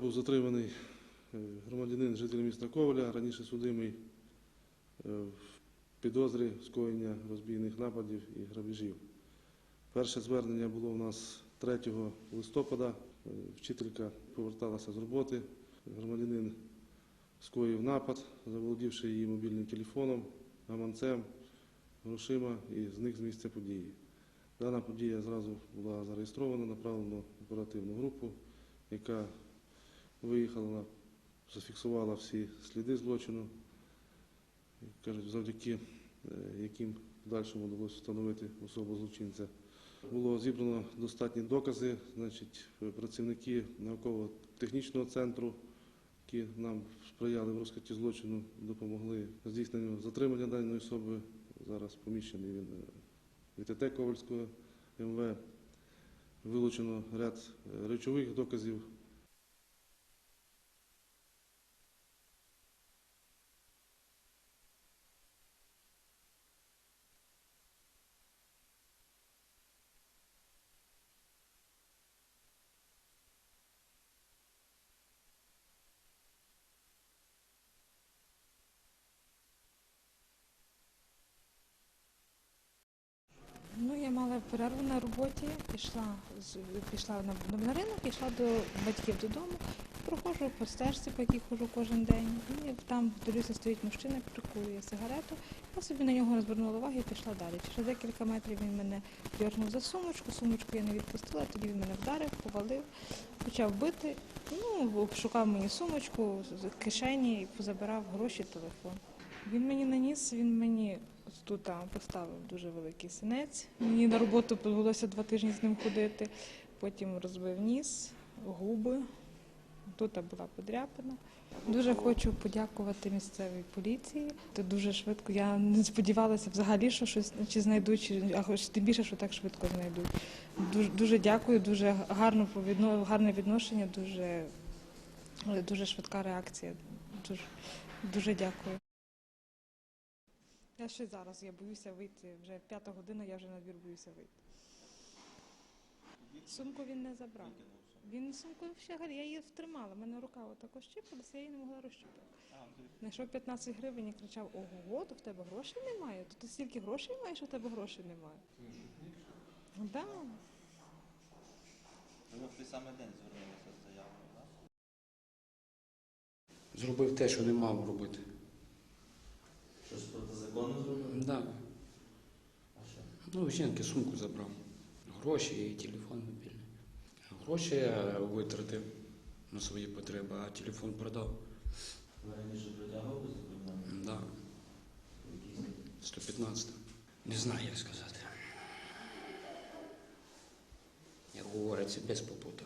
Був затриманий е, громадянин, житель міста Коваля, раніше судимий е, в підозрі скоєння розбійних нападів і грабежів. Перше звернення було у нас 3 листопада. Е, Вчителька поверталася з роботи. Громадянин скоїв напад, заволодівши її мобільним телефоном, гаманцем, грошима і зник з місця події. Дана подія зразу була зареєстрована, направлена в оперативну групу, яка виїхала, зафіксувала всі сліди злочину, кажуть, завдяки е, яким подальшому вдалося встановити особу злочинця. Було зібрано достатні докази, значить, працівники науково-технічного центру, які нам сприяли в розкритті злочину, допомогли здійсненню затримання даної особи. Зараз поміщений він е, в Ковальського МВ. Вилучено ряд е, речових доказів. Ну, я мала перерву на роботі, пішла, пішла на, на ринок, пішла до батьків додому, проходжу по стежці, по якій ходжу кожен день. І там дивлюся, стоїть мужчина, прикурює сигарету. Я собі на нього розвернула увагу і пішла далі. Через декілька метрів він мене дьорнув за сумочку, сумочку я не відпустила, тоді він мене вдарив, повалив, почав бити. Ну, обшукав мені сумочку з кишені і позабирав гроші, телефон. Він мені наніс, він мені тут а, поставив дуже великий синець. Мені на роботу довелося два тижні з ним ходити. Потім розбив ніс, губи. Тут була подряпина. Дуже хочу подякувати місцевій поліції. Це дуже швидко. Я не сподівалася взагалі, що щось чи знайдуть, чи а хоч тим більше, що так швидко знайдуть. Дуже, дуже дякую, дуже гарно повідно- гарне відношення, дуже, дуже швидка реакція. Дуже, дуже дякую. Я ще зараз я боюся вийти. Вже п'ята година, я вже на двір боюся вийти. Сумку він не забрав. Він сумку ще гарі, я її втримала. в Мене рука отако щипалася, я її не могла розщипати. Знайшов 15 гривень і кричав: ого, то в тебе грошей немає? То ти стільки грошей маєш, що в тебе грошей немає. Да. Ви в той самий день звернулися з заявою, так? Зробив те, що не мав робити. Щось протизаконно зробили? Да. А що? Ну, у жінки сумку забрав. Гроші і телефон мобільний. Гроші я витратив на свої потреби, а телефон продав. Ви раніше притягували за? Да. Якісь 115. Не знаю, як сказати. Як говориться, без попута.